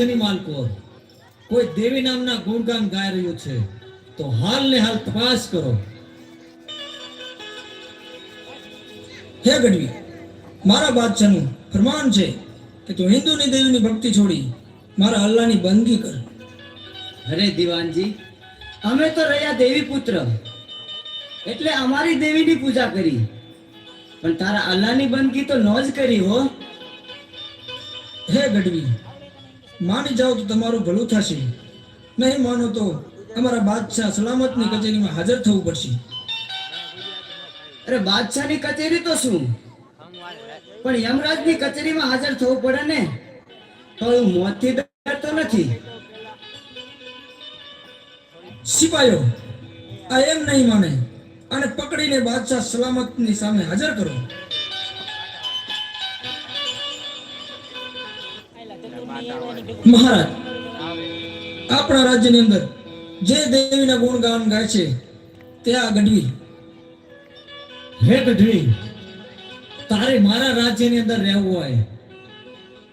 રાજ્યની માલકો કોઈ દેવી નામના ગુણગાન ગાઈ રહ્યું છે તો હાલ ને હાલ તપાસ કરો. હે ગઢવી મારા બાદશાહનું ફરમાન છે કે તું હિન્દુની દેવીની ભક્તિ છોડી મારા અલ્લાહની બંદગી કર. અરે દિવાનજી અમે તો રહ્યા દેવી પુત્ર એટલે અમારી દેવીની પૂજા કરી. પણ તારા અલ્લાહની બંદગી તો ન જ કરી હો. હે ગઢવી માની જાઓ તો તમારું ભલું થશે. નહીં માનો તો તમારા બાદશાહ સલામતની કચેરીમાં હાજર થવું પડશે. અરે બાદશાહની કચેરી તો શું? પણ યમરાજની કચેરીમાં હાજર થવું પડે ને? તો હું મોતથી ડરતો નથી. સિપાયો આ એમ નહીં માને. અને પકડીને બાદશાહ સલામતની સામે હાજર કરો. મહારાજ આપણા રાજ્યની અંદર જે દેવીના ગુણગાન ગાય છે તે આ ગઢવી. હે ગઢવી. તારે મારા રાજ્યની અંદર રહેવું હોય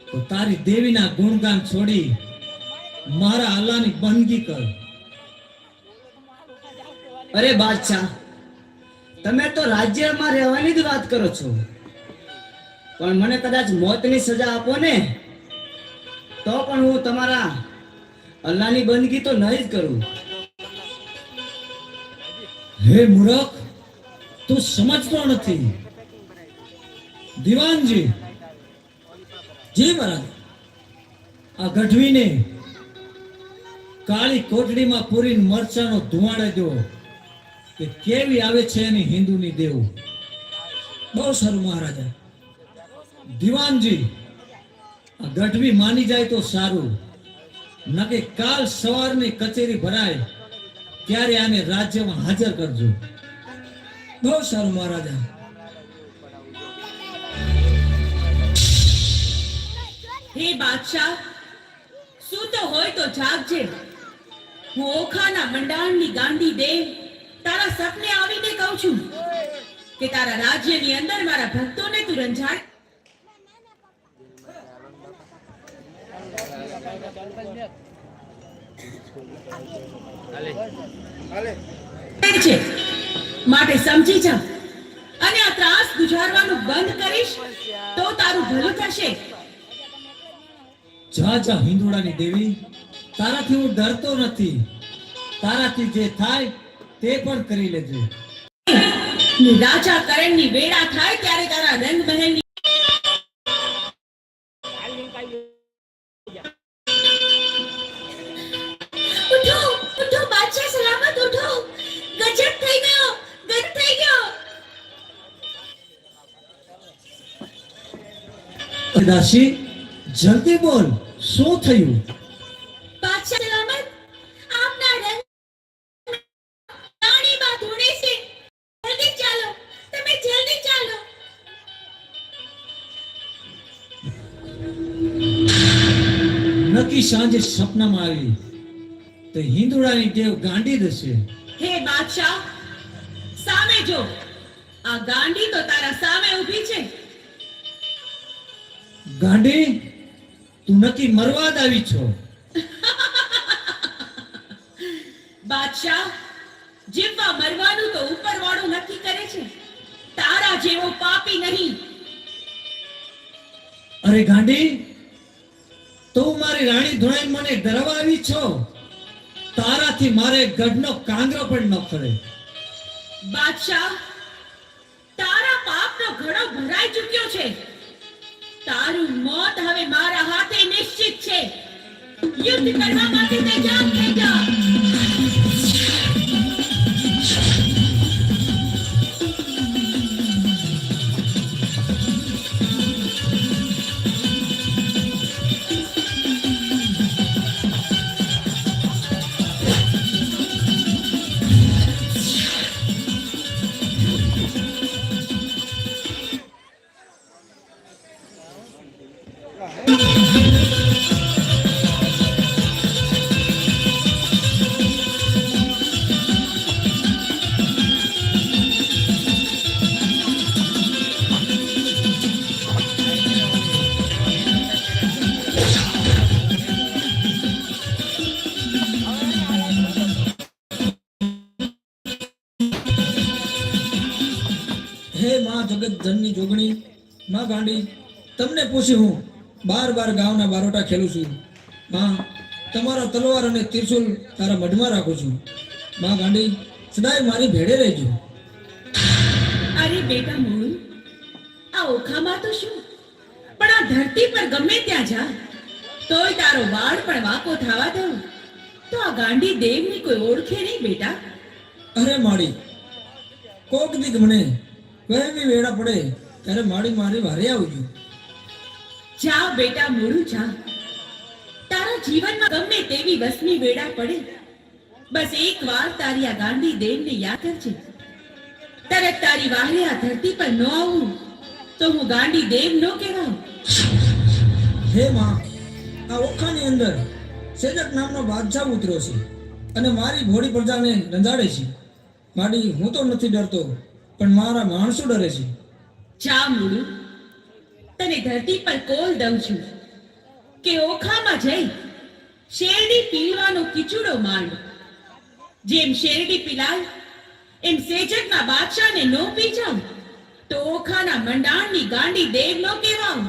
તો તારી દેવીના ગુણગાન છોડી મારા અલ્લાહની બંદગી કર. અરે બાદશાહ તમે તો રાજ્યમાં રહેવાની જ વાત કરો છો. પણ મને કદાચ મોતની સજા આપો ને તો પણ હું તમારા અલ્લાહની બંદગી તો નહીં જ કરું. હે મૂરખ, તું સમજતો નથી. દિવાનજી, જી મહારાજ. આ ગઢવીને કાળી કોટડીમાં પૂરીને મરચાનો ધુવાડે દો કે કેવી આવે છે એની હિન્દુની દેવું. બહુ સારું મહારાજા. દિવાનજી ગઢવી માની જાય તો સારું. નકે કાલ સવારની કચેરી ભરાય, ત્યારે આને રાજ્યમાં હાજર કરજો. બહુ સારું મહારાજા. હે બાદશાહ, શું તો હોય તો જાગજે. હું ઓખાના મંડાણની ગાંધી દેવ તારા સપને આવીને કહું છું કે તારા રાજ્યની અંદર મારા ભક્તોને તું રંજાડ છે. માટે સમજી જા. અને આ ત્રાસ ગુજારવાનું બંધ કરીશ તો તારું ભલું થશે. જા જા હિંદોળાની દેવી. તારાથી હું ડરતો નથી. તારાથી જે થાય તે પણ કરી લેજો. રાજા કરણની વેળા થાય ત્યારે તારા રંગ મહેલની દાસી જલ્દી બોલ શું થયું? નક્કી સાંજે સપનામાં આવી. તો હિંદુડાની ટેવ ગાંડી દશે. હે બાદશાહ સામે જો. આ ગાંડી તો તારા સામે ઊભી છે. ગાંડી તું નથી મરવા જ આવી છો. બાદશાહ જીવવા મરવાનું તો ઉપરવાળો નક્કી કરે છે. તારા જેવો પાપી નહીં. અરે ગાંડી તું મારી રાણી ધોળાઈ મને ડરવા આવી છો? તારાથી મારે ગઢનો કાંગરો પણ ન ફરે. બાદશાહ તારા પાપનો ઘડો ભરાઈ ચૂક્યો છે. તારું મોત હવે મારા હાથે નિશ્ચિત છે. યુદ્ધ કરવા માટે તૈયાર થઈ જા. પૂછી હું બાર બાર ગામના બારોટા ખેલું છું. માં તમારા તલવાર અને ત્રિશુલ તારા મઢમાં રાખું છું. માં ગાંડી સદાય મારી ભેડે રહેજો. અરે બેટા મોહન આ ઓખામાં તો શું? પણ આ ધરતી પર ગમે ત્યાં જા. તોય તારો વાળ પણ વાકો થવા દઉં. તો આ ગાંડી દેવની કોઈ ઓળખે નહીં બેટા. અરે માડી કોક દીક મને કહેવી વેળા પડે ત્યારે માડી મારી વારે આવજો. જા બેટા મોડું જા તારા જીવનમાં ગમે તેવી વસની વેળા પડે. બસ એક વાર તારી આ ગાંધી દેવને યાદ કરજે. તરત તારી વાહે આ ધરતી પર ન આવું. તો હું ગાંડી દેવ ન કહેવાઉં. હે માં આ ઓખાની અંદર સેજક નામનો બાદશાહ ઉતર્યો છે અને મારી ભોળી પ્રજાને રંજાડે છે. માડી હું તો નથી ડરતો પણ મારા માણસો ડરે છે. ચા મૂળું તને ધરતી પર કોલ દઉં છું કે ઓખામાં જઈ શેરડી પીલવાનો કિચુડો માંડ. જેમ શેરડી પીલાય એમ સેજકના બાદશાહને નો પી જાઉં તો ઓખાના મંડાણની ગાંડી દેવ નો કહેવાઉં.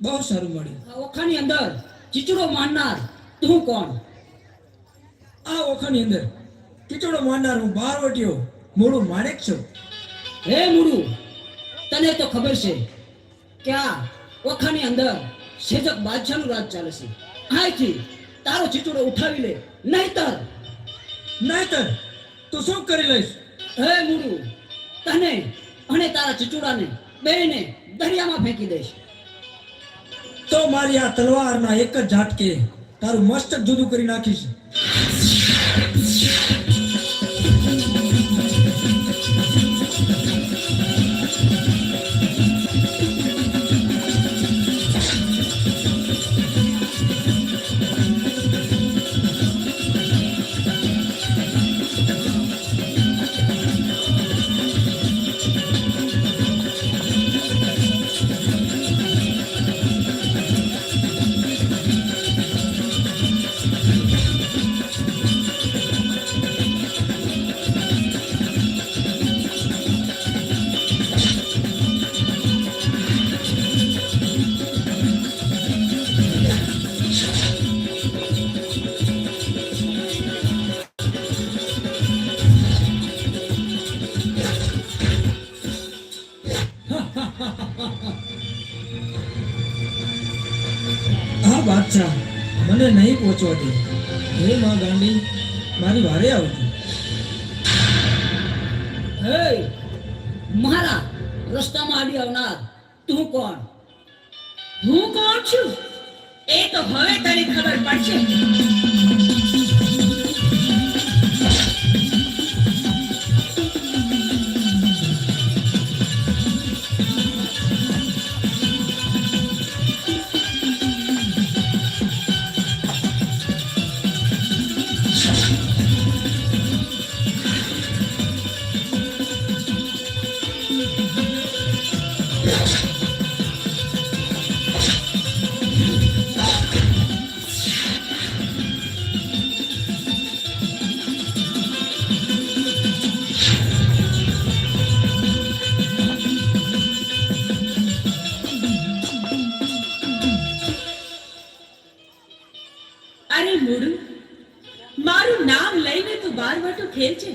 બહુ સારું મળ્યું. ઓખાની અંદર ચીચડો મારનાર તું કોણ? આ ઓખાની અંદર કિચડો માંડનાર હું બારવટીયો મોડું માણેક છું. હે મૂળું તને તો ખબર છે કે આ ઓખાની અંદર સેજક બાદશાહનું રાજ ચાલે છે. અહીંથી તારો ચીચડો ઉઠાવી લે. નહીતર. નહીતર? તો શું કરી લઈશ? હે મુડુ તને અને તારા ચીચુડાને બેને દરિયામાં ફેંકી દઈશ. તો મારી આ તલવારના એક જ ઝાટકે તારું મસ્તક જુદું કરી નાખીશ. દે હે માં ગાંડી, મારી વારે આવજો હે, મારા રસ્તામાં આડી આવનાર, તું કોણ? હું કોણ છું? એ તો હવે તને ખબર પડશે. મારું નામ લઈને તું બારવટો ખેલજે.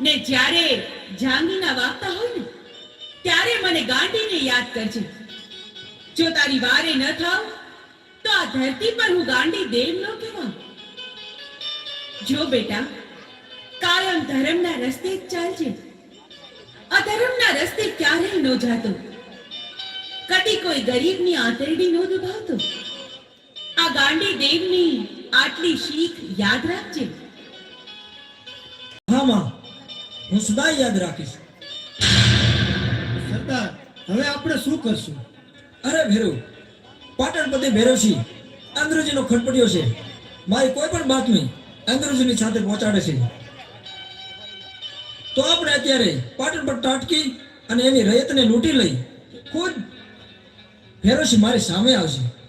ને જ્યારે જાંગીના વાગતા હોય ને, ત્યારે મને ગાંડીને યાદ કરજે. જો તારી વારે ન થાવ, તો આ ધરતી પર હું ગાંડી દેવ ન કહેવા જો બેટા કાયમ ધર્મના રસ્તે જ ચાલજે. અધર્મના રસ્તે ક્યારેય ન જાતો. કદી કોઈ ગરીબની આંતરડી ન દુભાવતો આ ગાંડી દેવની આટલી શીખ યાદ રાખજે. હા, માં. હું સદા યાદ રાખીશ. સરદાર, હવે આપણે શું કરશું? અરે, ભેરુ, પાટણ પતે ભેરવશી અંગ્રેજીનો ખટપટીયો છે. મારી કોઈ પણ બાતમી અંદ્રુજીની સાથે પહોંચાડે છે. તો આપણે અત્યારે પાટણ પર ટાટકી અને એની રયતને લૂંટી લઈ ખુદ ભેરોશી મારી સામે આવશે.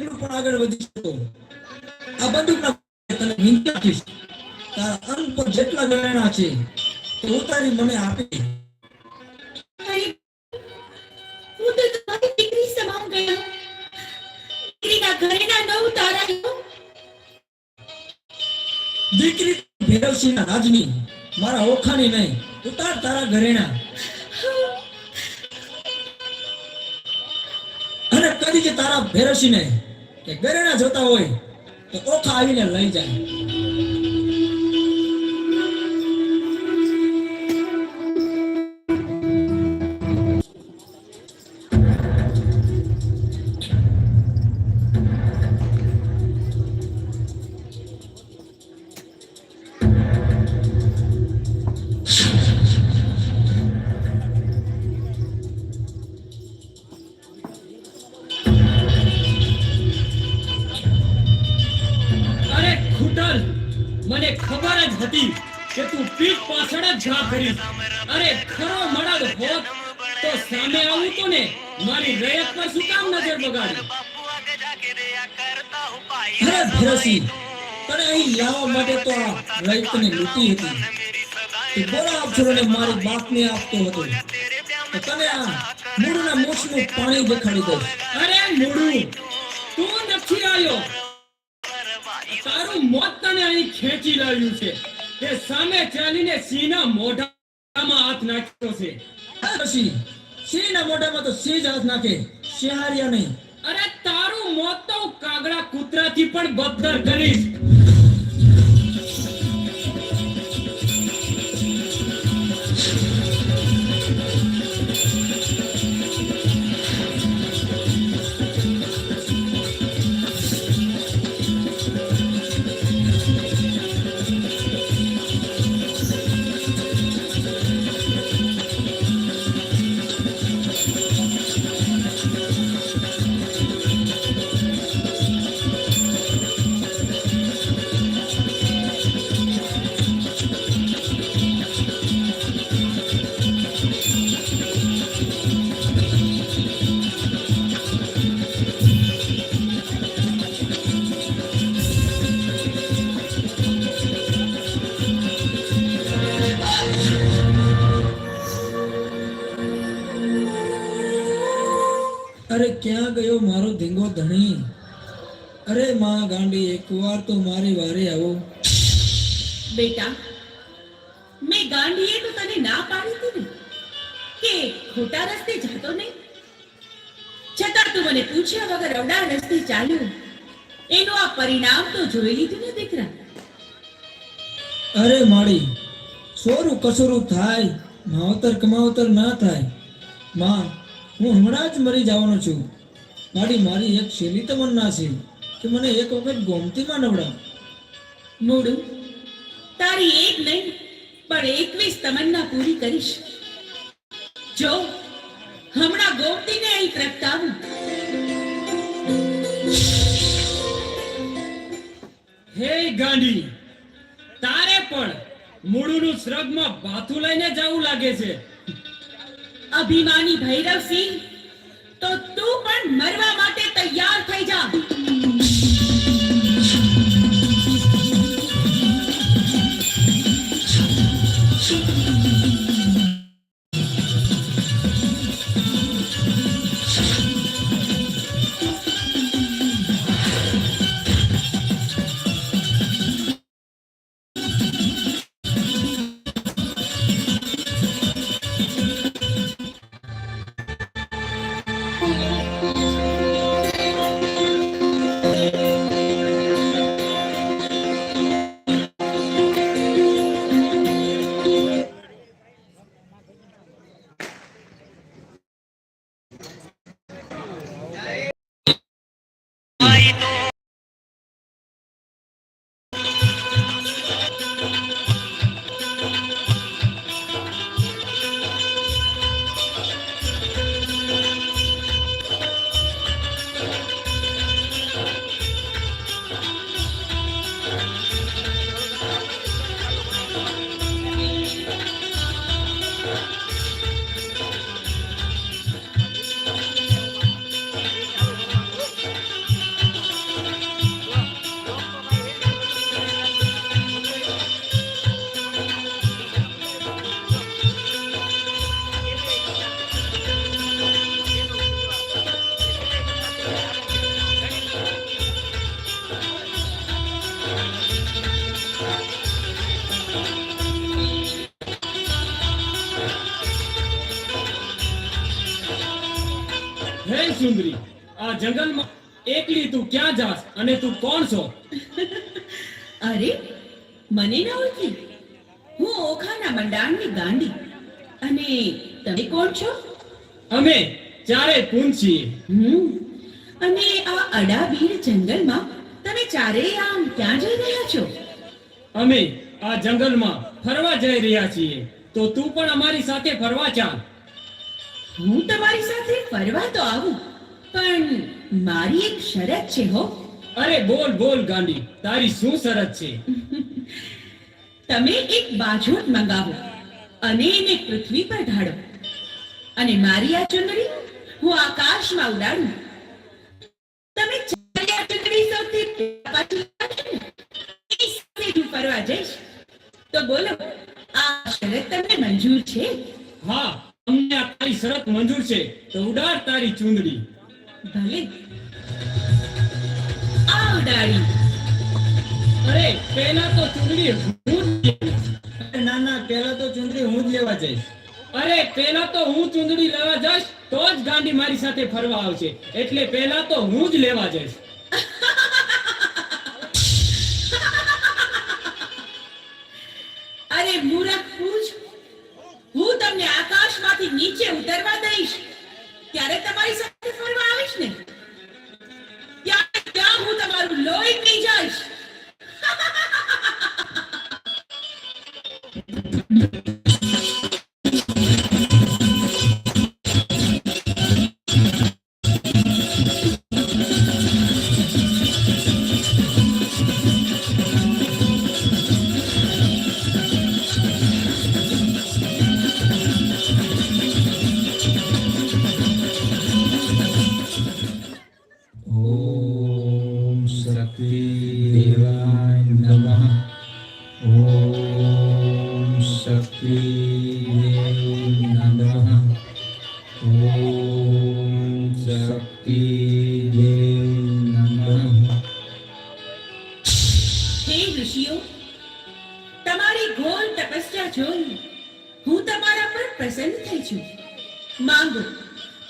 એક પણ આગળ વધી શકો. આ બધું તને વિનંતી આપીશ તારા અંગ પર જેટલા ગણના છે તે ઉતારી મને આપી. હું તો તમારી દીકરી સમાન ગયો. દીકરીના ઘરેના ન ઉતારાયો? દીકરી ભેરવસિંહના રાજની મારા ઓખાની નહીં. ઉતાર તારા ઘરેણા અને કદી જે તારા ભેરવસિંહને કે ગરેણા જોતા હોય તો ઓખા આવીને લઈ જાય. પાછળ ભરી અરે ખરો મળદ હોત તો સામે આવું તો ને, મારી રયત પર શું કામ નજર બગાડી? અરે ભેરવસિંહ તને અહીં લાવવા માટે તો આ રૈતને લૂંટી હતી. તે બોલા અક્ષરોને મારી બાપને આપતો હતો. તને આ મૂળના મોક્ષનું પાણી દેખાડી દઉં. અરે મૂળું, તું નથી આવ્યો. તારું મોત તને અહીં ખેંચી લાવ્યું છે. તે સામે ચાલીને સિંહના મોઢામાં હાથ નાખ્યો છે. ભેરવસિંહ સિંહના મોઢામાં તો સિંહ જ હાથ નાખે. શિહારિયા નહીં. અરે તારું મોત તો કાગડા કૂતરાથી પણ બદતર કરીશ. ક્યાં ગયો મારો ધીંગો ધણી? અરે માં ગાંડી એકવાર તો મારી વારે આવો. બેટા મેં ગાંડીએ તો તને ના પાડી હતી કે ખોટા રસ્તે જતો નહીં? છતાં તું મને પૂછ્યા વગર અવડા રસ્તે ચાલ્યો. એનું આ પરિણામ તો જોઈ લીધું ને દીકરા. અરે માળી સોરું કસુરું થાય માવતર કમાવતર ના થાય. માં હું હમણાં જ મરી જવાનો છું. મારી મારી એક શેલી તમન્ના છે કે મને એક વખત ગોમતીમાં નવડા મોડું. તારી એક નહીં પણ એકવીસ તમન્ના પૂરી કરીશ. જો હમણાં ગોમતીને અહીં પ્રગટાવું. હે ગાંડી તારે પણ મૂળનું શ્રગમાં બાથું લઈને જવું લાગે છે. અભિમાની ભૈરવસિંહ તો તું પણ મરવા માટે તૈયાર થઈ જા. સુંદરી આ જંગલમાં એકલી તું ક્યાં જાસ અને તું કોણ છો? અરે મને ના ઓળખી. હું ઓખાના મંડાણની ગાંડી. અને તમે કોણ છો? અમે ચારે પૂન છીએ. હમ અને આ અડાબીર જંગલમાં તમે ચારેય આમ ક્યાં જઈ રહ્યા છો? અમે આ જંગલમાં ફરવા જઈ રહ્યા છીએ. તો તું પણ અમારી સાથે ફરવા ચાલ. હું તમારી સાથે ફરવા તો આવું. પણ મારી એક શરત છે હો. અરે બોલ બોલ ગાંડી. તારી શું શરત છે? તમે એક બાજોટ મંગાવો અને એને પૃથ્વી પર ઢાળો. અને મારી આ ચુંદડી હું આકાશમાં ઉડાડું. તમે આ ચુંદડી સૌથી પાછી હું ફરવા જઈશ. તો બોલો આ શરત તમને મંજૂર છે? હા અમને આ તારી શરત મંજૂર છે. તો ઉડાડ તારી ચૂંદડી. ભલે. આવ ડાળી. અરે પહેલા તો ચૂંદડી હું ના ના પહેલા તો ચુંદડી હું જ લેવા જઈશ. અરે પહેલા તો હું ચૂંદડી લેવા જઈશ તો જ ગાંડી મારી સાથે ફરવા આવશે. એટલે પહેલા તો હું જ લેવા જઈશ. અરે મૂરખ પૂછ હું તમને આકાશમાંથી નીચે ઉતરવા દઈશ. ત્યારે તમારી સાથે ફરવા આવીશ ને? ત્યાં ત્યાં હું તમારું લોહી પી જઈશ.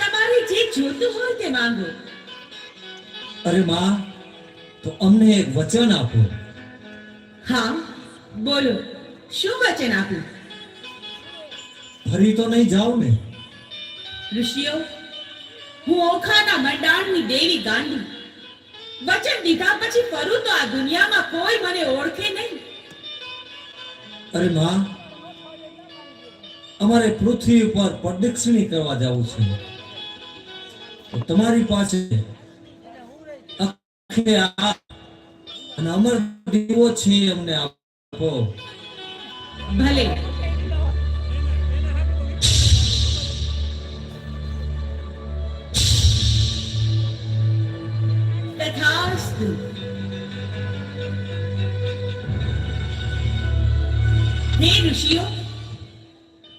તમારે જે જોતું હોય તે માંગો. અરે માં તો અમને એક વચન આપો. હા બોલો શું વચન આપું ફરી તો નહીં જાઓ ને. ઋષિઓ હું ઓખાના મંડાણની દેવી ગાંડી. વચન દીધા પછી ફરું તો આ દુનિયામાં કોઈ મને ઓળખે નહીં. અરે માં અમારે પૃથ્વી ઉપર પ્રદક્ષિણી કરવા જવું છે. તો તમારી પાસે આખે અમર દીવો છે અમને આપો. ભલે. ઋષિઓ,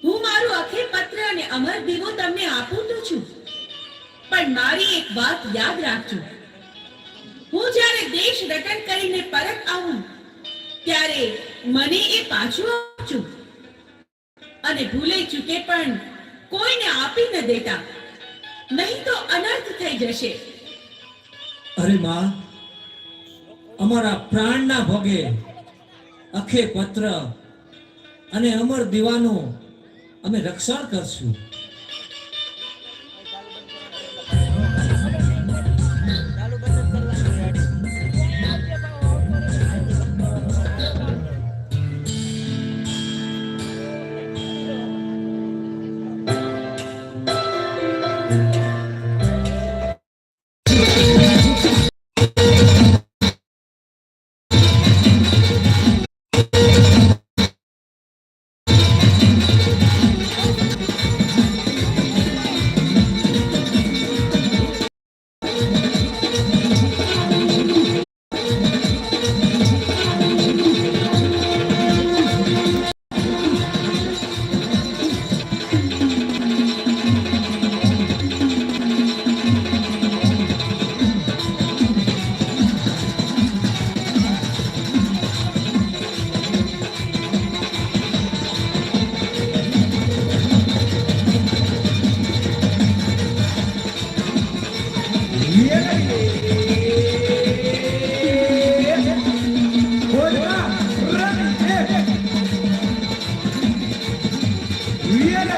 હું મારું અખે પત્ર અને અમર દીવો તમને આપું તો છું. પણ મારી એક વાત યાદ રાખજો. હું જ્યારે દેશ રટન કરીને પરત આવું, ત્યારે મને એ પાછું આપજો. અને ભૂલે ચૂકે પણ કોઈને આપી ન દેતા. નહીં તો અનર્થ થઈ જશે. અરે માં, અમારા પ્રાણના ભોગે અખે પત્ર અને અમર દીવાનું અમે રક્ષણ કરશું.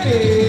પૃથ્વી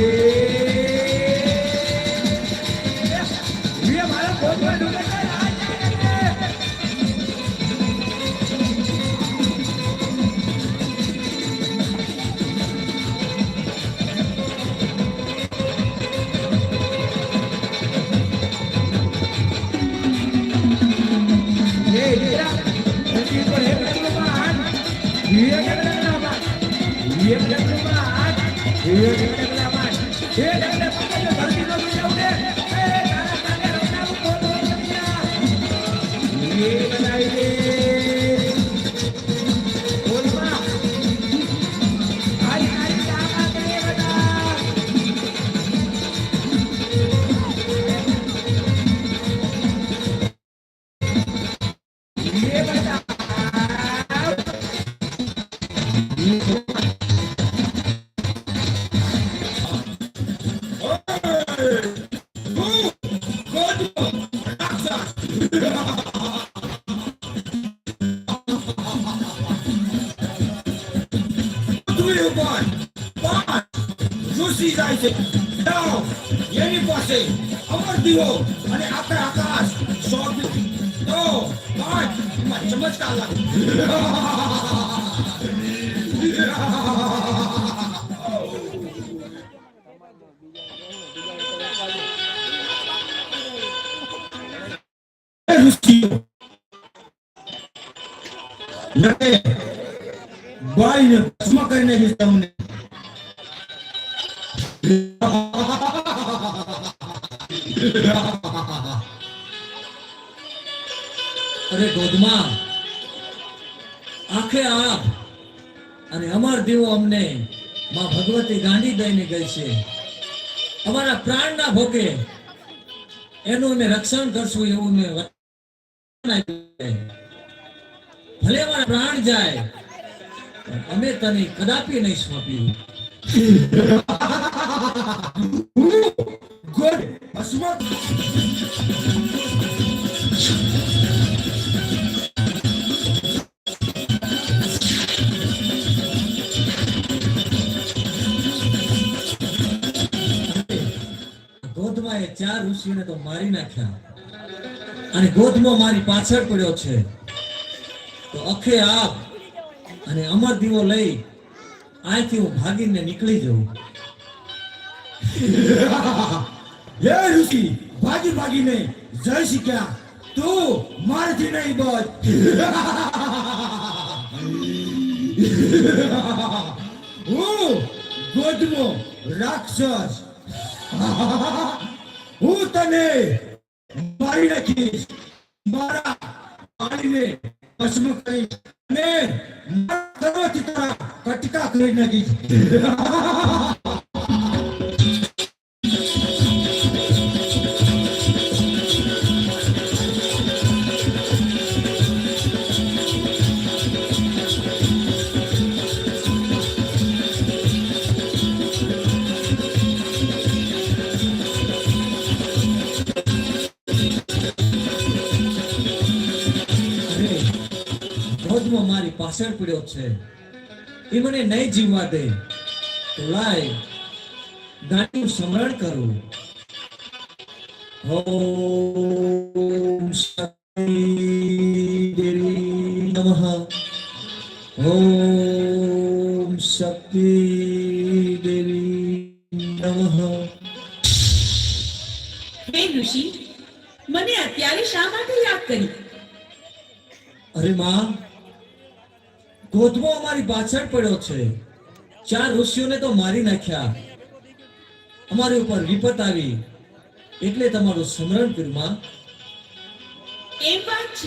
તમને અરે ધોધમાં આખે આપ અને અમર દીવો અમને માં ભગવતી ગાંડી દઈને ગઈ છે અમારા પ્રાણના ભોગે એનું અમે રક્ષણ કરશું એવું મેં. ભલે અમારા પ્રાણ જાય અમે તને કદાપી નહીં સોંપ્યું ગુડ ગોધમાં એ ચાર ઋષિને તો મારી નાખ્યા. અને ગોધમાં મારી પાછળ પડ્યો છે. તો અખે આપ અને અમર દીવો લઈ અહીંથી હું ભાગીને નીકળી જઉં. હે ઋષિ, ભાગી ભાગીને જય શીખ્યા તું મારથી નહીં બચ. હું ગોદમો રાક્ષસ. હું તને મારી નાખીશ. મારા પાણીને ભસ્મ કરીશ અને મારા સર્વથી તારા કટકા કરી નાખીશ ગોધમાં પીડ્યો છે. એ મને નહીં જીવવા દે. તો લાય ગાડીનું સ્મરણ કરું. ઓમ શક્તિ દેવી નમઃ. ઓમ શક્તિ દેવી નમઃ. હે ઋષિ મને અત્યારે શા માટે યાદ કરી? અરે માં ગોધમો અમારી પાછળ પડ્યો છે. ચાર ઋષિઓને તો મારી નાખ્યા. અમારી ઉપર વિપત આવી. એટલે તમારું સ્મરણ પીરમાં એ વાત